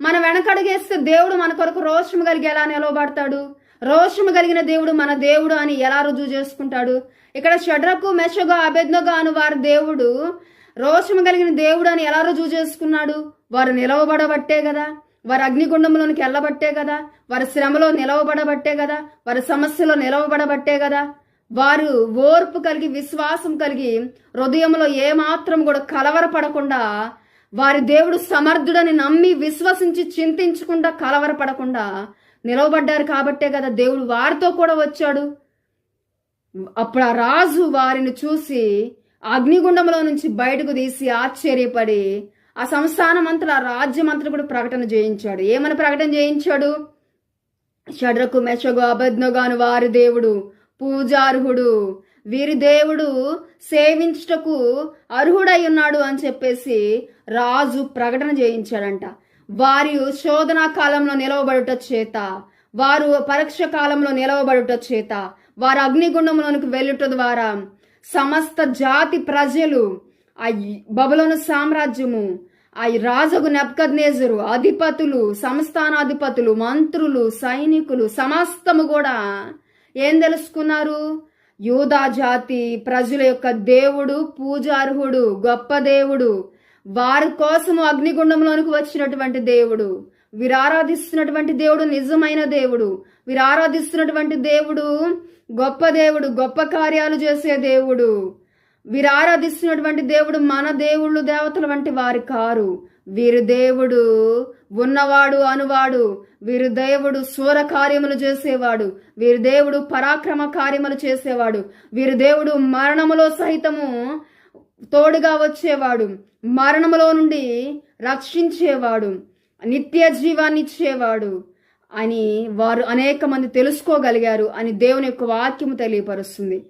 మన వెనకడుగేస్తే దేవుడు మన కొరకు రోషము కలిగి ఎలా నిలవబడతాడు? రోషము కలిగిన దేవుడు మన దేవుడు అని ఎలా రుజువు చేసుకుంటాడు? ఇక్కడ షడ్రకు మెషగా అభెజ్ఞగా అను వారి దేవుడు రోషము కలిగిన దేవుడు అని ఎలా రుజువు చేసుకున్నాడు? వారు నిలవబడబట్టే కదా. వారి అగ్నిగుండంలోనికి వెళ్ళబట్టే కదా. వారి శ్రమలో నిలవబడబట్టే కదా. వారి సమస్యలో నిలవబడబట్టే కదా. వారు ఓర్పు కలిగి విశ్వాసం కలిగి హృదయంలో ఏమాత్రం కూడా కలవరపడకుండా వారి దేవుడు సమర్థుడని నమ్మి విశ్వసించి చింతించకుండా కలవరపడకుండా నిలవబడ్డారు కాబట్టే కదా దేవుడు వారితో కూడా వచ్చాడు. అప్పుడు ఆ రాజు వారిని చూసి అగ్నిగుండంలో నుంచి బయటకు తీసి ఆశ్చర్యపడి ఆ సంస్థానం అంతా ఆ కూడా ప్రకటన చేయించాడు. ఏమని ప్రకటన చేయించాడు? షడ్రకు మెషగు అబద్నగాను వారి దేవుడు పూజార్హుడు వీరి దేవుడు సేవించుటకు అర్హుడై ఉన్నాడు అని చెప్పేసి రాజు ప్రకటన చేయించాడంట. వారి శోధనా కాలంలో నిలవబడుట చేత వారు పరీక్ష కాలంలో నిలవబడుట చేత వారు అగ్నిగుండంలోనికి వెళ్ళుట ద్వారా సమస్త జాతి ప్రజలు ఆ బబులోను సామ్రాజ్యము ఆ రాజుకు నెప్కద్నేజరు అధిపతులు సంస్థానాధిపతులు మంత్రులు సైనికులు సమస్తము కూడా ఏం తెలుసుకున్నారు? యూదా జాతి ప్రజల యొక్క దేవుడు పూజార్హుడు గొప్ప దేవుడు. వారి కోసము అగ్నిగుండంలోనికి వచ్చినటువంటి దేవుడు. వీరు ఆరాధిస్తున్నటువంటి దేవుడు నిజమైన దేవుడు. వీరు ఆరాధిస్తున్నటువంటి దేవుడు గొప్ప దేవుడు గొప్ప కార్యాలు చేసే దేవుడు. వీరు ఆరాధిస్తున్నటువంటి దేవుడు మన దేవుళ్ళు దేవతల వంటి వారి కారు. వీరి దేవుడు ఉన్నవాడు అనువాడు. వీరి దేవుడు శూర కార్యములు చేసేవాడు. వీరి దేవుడు పరాక్రమ కార్యములు చేసేవాడు. వీరి దేవుడు మరణములో సహితము తోడుగా వచ్చేవాడు. మరణములో నుండి రక్షించేవాడు. నిత్య జీవాన్ని ఇచ్చేవాడు అని వారు అనేక మంది తెలుసుకోగలిగారు అని దేవుని యొక్క వాక్యము తెలియపరుస్తుంది.